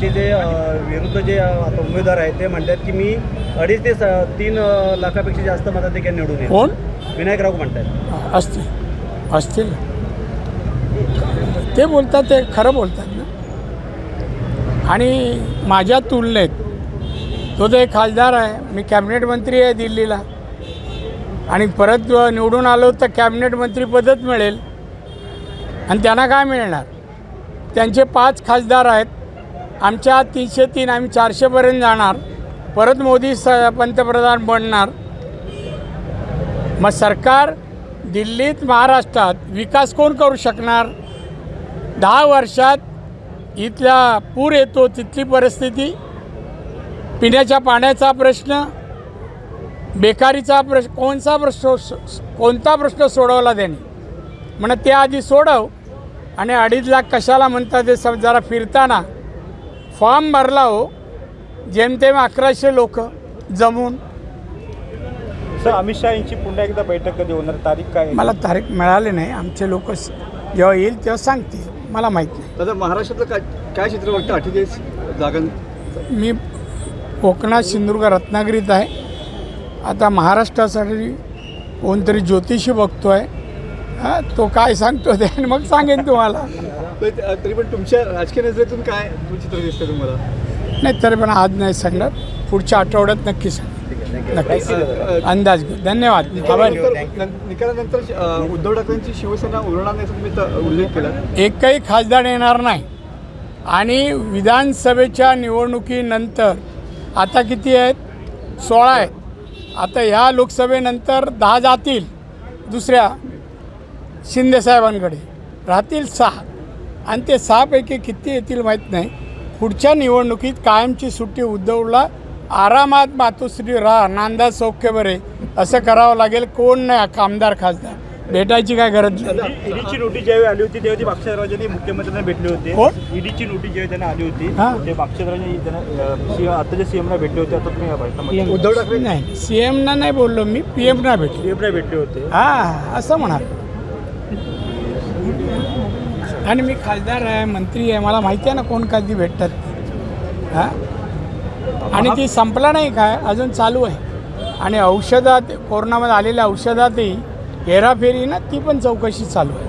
त्यांचे जे विरुद्ध जे आता उमेदवार आहेत ते म्हणतात की मी अडीच ते स- तीन लाखापेक्षा जास्त मताधिक्याने निवडून येईल. कोण? विनायक राऊत म्हणतात. असतील. असतील. ते बोलतात ते खरं बोलतात ना. आणि माझ्या तुलनेत तो तर एक खासदार आहे मी कॅबिनेट मंत्री आहे दिल्लीला. आणि परत निवडून आलो तर कॅबिनेट मंत्रीपदच मिळेल. आणि त्यांना काय मिळणार? त्यांचे पाच खासदार आहेत आमच्या तीनशे तीन आम्ही चारशेपर्यंत जाणार. परत मोदी स पंतप्रधान बनणार. मग सरकार दिल्लीत महाराष्ट्रात विकास कोण करू शकणार? दहा वर्षात इथला पूर येतो तिथली परिस्थिती. पिण्याच्या पाण्याचा प्रश्न बेकारीचा प्रश्न कोणता प्रश्न कोणता प्रश्न सोडवला त्याने? म्हणा ते आधी सोडव. आणि अडीच लाख कशाला म्हणतात ते सब जरा फिरताना. फॉर्म भरला हो जेमतेम अकराशे लोक जमून. सर अमित शहा यांची पुन्हा एकदा बैठक कधी होणार? तारीख काय आहे? मला तारीख मिळाली नाही. आमचे लोक जेव्हा येईल तेव्हा सांगतील. मला माहीत नाही. दादा महाराष्ट्रातलं काय काय चित्र बघतं? अठ्ठेचाळीस जागां? मी कोकणात सिंधुदुर्ग रत्नागिरीत आहे. आता महाराष्ट्रासाठी कोणतरी ज्योतिषी बघतो आहे हां तो काय सांगतो ते आणि मग सांगेन तुम्हाला. तर पण तुमच्या राजकीय नजरेतून काय चित्र दिसतं तुम्हाला? नाही तरी पण आज नाही सांगणार. पुढच्या आठवड्यात नक्की सांग नक्की. अंदाज घेऊ. धन्यवाद. निकालानंतर उद्धव ठाकरेंची शिवसेना उरणार नाही तुम्ही उल्लेख केला. एकही खासदार येणार नाही. आणि विधानसभेच्या निवडणुकीनंतर आता किती आहेत? सोळा आहेत. आता ह्या लोकसभेनंतर दहा जातील दुसऱ्या शिंदेसाहेबांकडे राहतील सहा. आणि ते सहापैकी किती येतील माहीत नाही. पुढच्या निवडणुकीत कायमची सुट्टी उद्धवला आरामात मातोश्री राहा नांदा सौख्य बरे असं करावं लागेल कोण नाही आमदार खासदार. भेटायची काय गरज नाही. ईडीची नोटीस ज्यावेळी आली होती तेव्हा ती मागच्या मुख्यमंत्र्यांना भेटले होते. कोण? ईडीची नोटीस ज्यावेळी त्यांना आली होती हां. ते मागच्या त्यांना आताच्या सीएमला भेटले होते आता तुम्ही उद्धव ठाकरे? नाही सी एमना नाही बोललो मी पी एमना भेटलो. सीएमला भेटले होते. हा असं म्हणाल. आणि मी खासदार आहे मंत्री आहे मला माहिती आहे ना कोण कधी भेटतात. हां? आणि ती संपला नाही काय अजून चालू आहे. आणि औषधात कोरोनामध्ये आलेल्या औषधातही हेराफेरी ना ती पण चौकशी चालू आहे.